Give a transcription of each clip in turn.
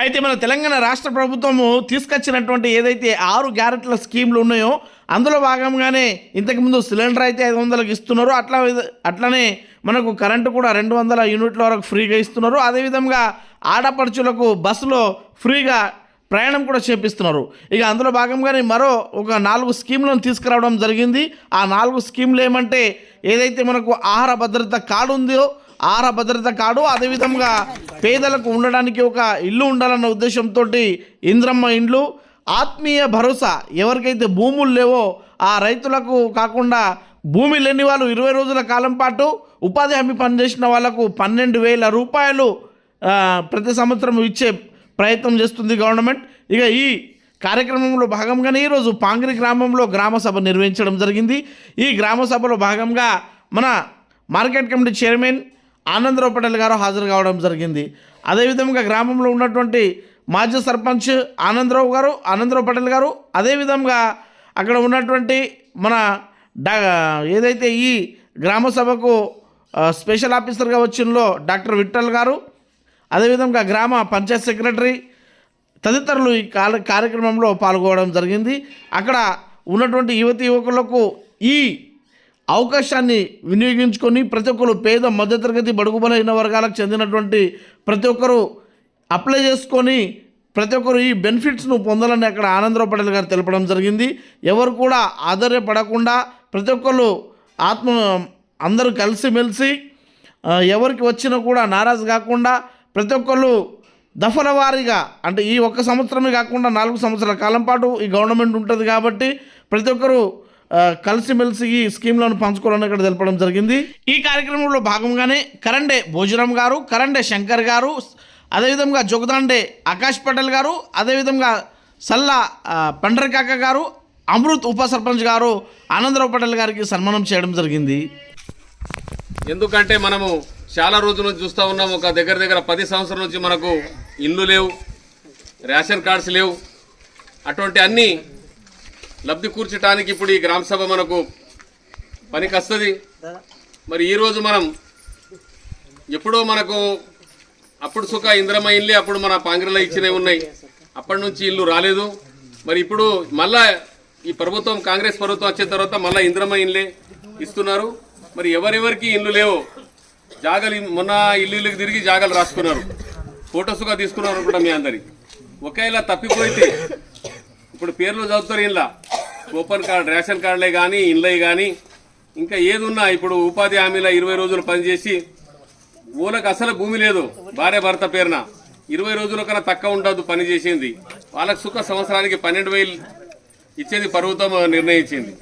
అయితే మన తెలంగాణ రాష్ట్ర ప్రభుత్వము తీసుకొచ్చినటువంటి ఏదైతే ఆరు గ్యారెట్ల స్కీమ్లు ఉన్నాయో అందులో భాగంగానే ఇంతకుముందు సిలిండర్ అయితే ఐదు వందలకు ఇస్తున్నారు. అట్లా అట్లనే మనకు కరెంటు కూడా రెండు వందల యూనిట్ల వరకు ఫ్రీగా ఇస్తున్నారు. అదేవిధంగా ఆడపడుచులకు బస్సులో ఫ్రీగా ప్రయాణం కూడా చేపిస్తున్నారు. ఇక అందులో భాగంగానే మరో ఒక నాలుగు స్కీమ్లను తీసుకురావడం జరిగింది. ఆ నాలుగు స్కీమ్లు ఏమంటే ఏదైతే మనకు ఆహార భద్రత కార్డు ఉందో ఆహార భద్రత కార్డు అదేవిధంగా పేదలకు ఉండడానికి ఒక ఇల్లు ఉండాలన్న ఉద్దేశంతో ఇంద్రమ్మ ఇండ్లు. ఆత్మీయ భరోసా ఎవరికైతే భూములు లేవో ఆ రైతులకు కాకుండా భూమి లేని వాళ్ళు ఇరవై రోజుల కాలం పాటు ఉపాధి హామీ పనిచేసిన వాళ్ళకు పన్నెండు వేల రూపాయలు ప్రతి సంవత్సరం ఇచ్చే ప్రయత్నం చేస్తుంది గవర్నమెంట్. ఇక ఈ కార్యక్రమంలో భాగంగానే ఈరోజు పాంగిరి గ్రామంలో గ్రామ సభ నిర్వహించడం జరిగింది. ఈ గ్రామ సభలో భాగంగా మన market committee chairman Anandarao Patel garu హాజరు కావడం జరిగింది. అదేవిధంగా గ్రామంలో ఉన్నటువంటి మాజీ సర్పంచ్ ఆనందరావు గారు ఆనందరావు పటేల్ గారు అదేవిధంగా అక్కడ ఉన్నటువంటి మన డా ఏదైతే ఈ గ్రామ సభకు స్పెషల్ ఆఫీసర్గా వచ్చిందో డాక్టర్ విఠల్ గారు అదేవిధంగా గ్రామ పంచాయత్ సెక్రటరీ తదితరులు ఈ కాల కార్యక్రమంలో పాల్గొనడం జరిగింది. అక్కడ ఉన్నటువంటి యువతి యువకులకు ఈ అవకాశాన్ని వినియోగించుకొని ప్రతి ఒక్కరు పేద మధ్యతరగతి బడుగు బలహీన వర్గాలకు చెందినటువంటి ప్రతి ఒక్కరూ అప్లై చేసుకొని ప్రతి ఒక్కరు ఈ బెనిఫిట్స్ను పొందాలని అక్కడ ఆనందరావు పటేల్ గారు తెలపడం జరిగింది. ఎవరు కూడా ఆధార్యపడకుండా ప్రతి ఒక్కరు ఆత్మ అందరూ కలిసిమెలిసి ఎవరికి వచ్చినా కూడా నారాజు కాకుండా ప్రతి ఒక్కళ్ళు దఫల వారీగా అంటే ఈ ఒక్క సంవత్సరమే కాకుండా నాలుగు సంవత్సరాల కాలం పాటు ఈ గవర్నమెంట్ ఉంటుంది కాబట్టి ప్రతి ఒక్కరూ కలిసిమెలిసి ఈ స్కీమ్లను పంచుకోవాలని ఇక్కడ తెలపడం జరిగింది. ఈ కార్యక్రమంలో భాగంగానే కరండే భోజనం గారు కరండే శంకర్ గారు అదేవిధంగా జొగదాండే ఆకాష్ పటేల్ గారు అదేవిధంగా సల్లా ఆ, గారు అమృత్ ఉప సర్పంచ్ గారు ఆనందరావు పటేల్ గారికి సన్మానం చేయడం జరిగింది. ఎందుకంటే మనము చాలా రోజుల నుంచి చూస్తూ ఉన్నాం ఒక దగ్గర దగ్గర పది సంవత్సరాల నుంచి మనకు ఇల్లు లేవు రేషన్ కార్డ్స్ లేవు అటువంటి అన్ని లబ్ధి కూర్చడానికి ఇప్పుడు ఈ గ్రామ సభ మనకు పనికి వస్తుంది మరి ఈరోజు మనం ఎప్పుడో మనకు అప్పుడు సుఖ ఇంద్రమ అప్పుడు మన పాంగ్రలో ఇచ్చినవి ఉన్నాయి. అప్పటి నుంచి ఇల్లు రాలేదు. మరి ఇప్పుడు మళ్ళా ఈ ప్రభుత్వం కాంగ్రెస్ ప్రభుత్వం వచ్చిన తర్వాత మళ్ళా ఇంద్రమ ఇల్లే ఇస్తున్నారు. మరి ఎవరెవరికి ఇల్లు లేవు? జాగలు మొన్న ఇల్లు ఇల్లుకి తిరిగి జాగలు రాసుకున్నారు. ఫొటోస్గా తీసుకున్నారు కూడా మీ అందరి. ఒకవేళ తప్పిపోయితే ఇప్పుడు పేర్లు చదువుతారు ఇంట్లో ఓపెన్ కార్డు రేషన్ కార్డులే కానీ ఇండ్లే కానీ ఇంకా ఏదున్నా ఇప్పుడు ఉపాధి హామీలో ఇరవై రోజులు పనిచేసి ఊళ్ళకి అసలు భూమి లేదు భార్య భర్త పేరున. ఇరవై రోజుల కన్నా తక్కువ ఉండదు పని చేసింది. వాళ్ళకి సుఖ సంవత్సరానికి పన్నెండు వేలు ఇచ్చేది ప్రభుత్వం నిర్ణయించింది.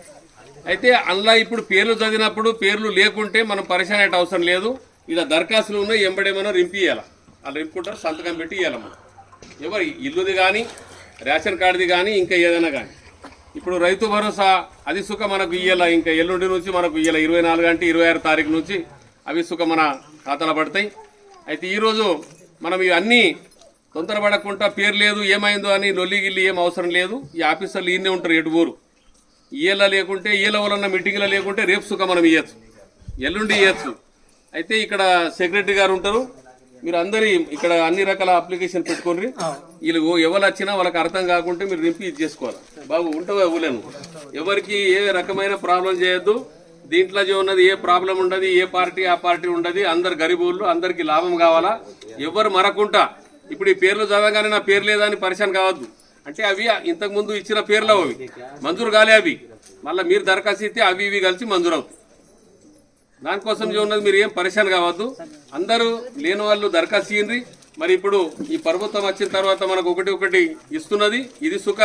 అయితే అందులో ఇప్పుడు పేర్లు చదివినప్పుడు పేర్లు లేకుంటే మనం పరిశాన్ అయ్యే అవసరం లేదు. ఇలా దరఖాస్తులు ఉన్నాయి ఎంబడేమో రింపియాల వాళ్ళు రింపుకుంటారు సంతకం పెట్టి ఇవ్వాలి మనం. ఎవరు ఇల్లుది కానీ రేషన్ కార్డుది కానీ ఇంకా ఏదైనా కానీ ఇప్పుడు రైతు భరోసా అది సుఖ మనకు ఇయ్యాల ఇంకా ఎల్లుండి నుంచి మనకు ఇయ్యాల. ఇరవై నాలుగు అంటే ఇరవై ఆరు తారీఖు నుంచి అవి సుఖ మన ఖాతాలో పడతాయి. అయితే ఈరోజు మనం ఇవన్నీ తొందరపడకుండా పేరు లేదు ఏమైందో అని లొల్లి గిల్లి ఏం అవసరం లేదు. ఈ ఆఫీసర్లు ఈయనే ఉంటారు ఎటు ఊరు. ఈల లేకుంటే ఈల వలన మీటింగ్లో లేకుంటే రేపు సుఖ మనం ఇవ్వచ్చు ఎల్లుండి ఇవ్వచ్చు అయితే ఇక్కడ సెక్రటరీ గారు ఉంటారు. మీరు అందరి ఇక్కడ అన్ని రకాల అప్లికేషన్ పెట్టుకోండి. వీళ్ళు ఎవరు వచ్చినా వాళ్ళకి అర్థం కాకుంటే మీరు నింపి ఇది చేసుకోవాలి. బాబు ఉంటావు ఇవ్వలేను ఎవరికి ఏ రకమైన ప్రాబ్లం చేయొద్దు. దీంట్లో ఉన్నది ఏ ప్రాబ్లం ఉండదు ఏ పార్టీ ఆ పార్టీ ఉండదు. అందరు గరీబులు అందరికి లాభం కావాలా? ఎవరు మరకుంటా ఇప్పుడు ఈ పేర్లు చదవగానే నా పేరు లేదని పరిశాన్ కావద్దు. అంటే అవి ఇంతకుముందు ఇచ్చిన పేర్లు అవి. మంజూరు కాలే అవి. మళ్ళీ మీరు దరఖాస్తు ఇస్తే అవి ఇవి కలిసి మంజూరు దానికోసం যে ఉన్నది మీరు ఏం పరిశాన్ కావద్దు. అందరూ లేని వాళ్ళు దరఖాస్తు చేయండి మరి ఇప్పుడు ఈ ప్రభుత్వం వచ్చిన తర్వాత మనకు ఒకటి ఒకటి ఇస్తున్నది. ఇది సుఖ.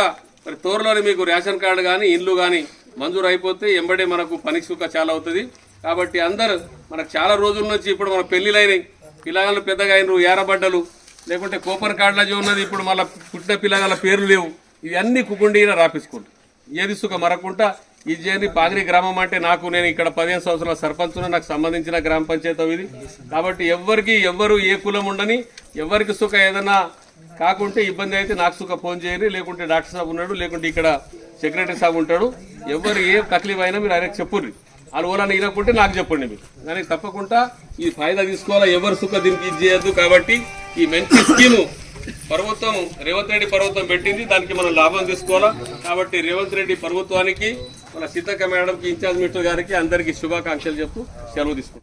మరి త్వరలోనే మీకు రేషన్ కార్డు కానీ ఇల్లు కానీ మంజూరు అయిపోతే ఎంబడే మనకు పని సుఖ చాలా అవుతుంది. కాబట్టి అందరూ మనకు చాలా రోజుల నుంచి ఇప్పుడు మన పెళ్ళిలైనాయి పిల్లగాళ్ళు పెద్దగా అయినరు ఏరబడ్డలు. లేకుంటే కూపన్ కార్డులజీ ఉన్నది ఇప్పుడు మళ్ళీ పుట్టిన పిల్లగాళ్ళ పేర్లు లేవు. ఇవన్నీ కుకుండీన రాపించుకుంటారు. ఏది సుఖ మరకుండా ఇది చేయని పాగిరి గ్రామం అంటే నాకు నేను ఇక్కడ పదిహేను సంవత్సరాల సర్పంచ్ నాకు సంబంధించిన గ్రామ పంచాయతీ ఇది. కాబట్టి ఎవరికి ఎవ్వరు ఏ కులం ఉండని ఎవరికి సుఖ ఏదైనా కాకుంటే ఇబ్బంది అయితే నాకు సుఖ ఫోన్ చేయని లేకుంటే డాక్టర్ సాబ్ ఉన్నాడు లేకుంటే ఇక్కడ సెక్రటరీ సాబ్ ఉంటాడు. ఎవరు ఏ తక్లీఫ్ అయినా మీరు ఆయనకు చెప్పుర్రి. వాళ్ళు ఓలని ఇనకుంటే నాకు చెప్పండి మీరు. దానికి తప్పకుండా ఈ ఫాయిదా తీసుకోవాలా ఎవరు సుఖ దీనికి ఇది చేయొద్దు. కాబట్టి ఈ మంచి స్కీము ప్రభుత్వం రేవంత్ రెడ్డి ప్రభుత్వం పెట్టింది దానికి మనం లాభం తీసుకోవాలా. కాబట్టి రేవంత్ రెడ్డి ప్రభుత్వానికి మన సీతక్క మేడంకి ఇన్ఛార్జ్ మినిస్టర్ గారికి అందరికీ శుభాకాంక్షలు చెప్తూ సెలవు తీసుకుంటాం